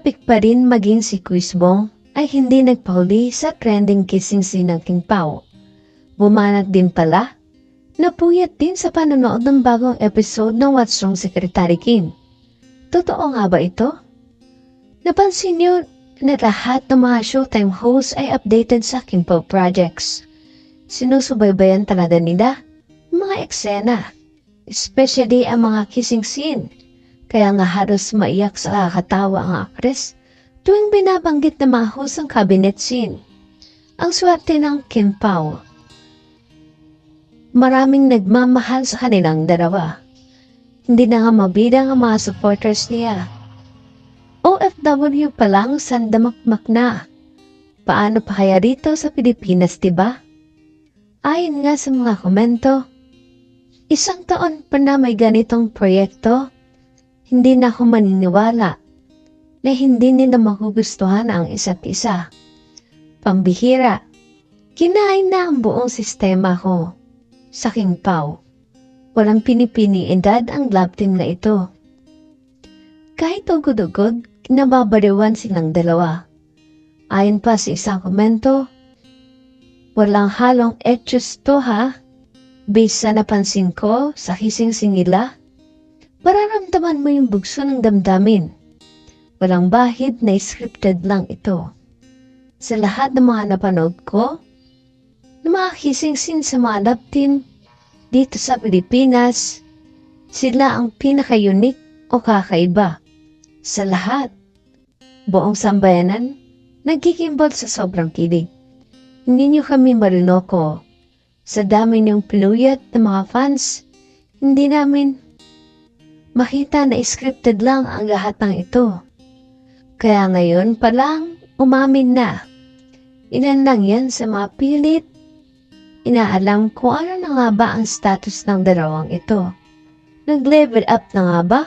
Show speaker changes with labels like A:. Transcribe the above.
A: topic pa rin maging si Quizbong ay hindi nagpahuli sa trending kissing scene ng King Pao. Bumanat din pala, napuyat din sa panonood ng bagong episode ng What's Wrong Secretary Kim. Totoo nga ba ito? Napansin niyo na lahat ng mga Showtime hosts ay updated sa King Pao projects. Sinusubaybayan talaga nila mga eksena, especially ang mga kissing scene. Kaya nga halos maiyak sa kakatawa ang actress tuwing binabanggit na mga host ang cabinet scene. Ang swerte ng Kim Pao. Maraming nagmamahal sa kanilang dalawa. Hindi na nga mabilang ang mga supporters niya. OFW pa lang sandamakmak na. Paano pa kaya rito sa Pilipinas, diba? Ayon nga sa mga komento, isang taon pa na may ganitong proyekto, hindi na ako maniniwala na hindi nila magugustuhan ang isa't isa. Pambihira, kinain na ang buong sistema ko sa King Pao. Walang pinipini edad ang love team na ito. Kahit ugod-ugod, nababaliwan silang dalawa. Ayon pa sa isang komento, walang halong etchos to ha. Based sa napansin ko sa kising singila, mararamdaman mo yung bugso ng damdamin. Walang bahid na scripted lang ito. Sa lahat ng mga napanood ko, ng mga kissing scene sa mga love team dito sa Pilipinas, sila ang pinaka-unique o kakaiba. Sa lahat, buong sambayanan, nagkikimbot sa sobrang kilig. Hindi niyo kami marinoko. Sa dami niyong pinuyat ng mga fans, hindi namin makita na scripted lang ang lahat ng ito. Kaya ngayon pa lang, umamin na. Ilan lang yan sa mga pilit. Inaalam kung ano na nga ba ang status ng dalawang ito. Nag-level up na nga ba?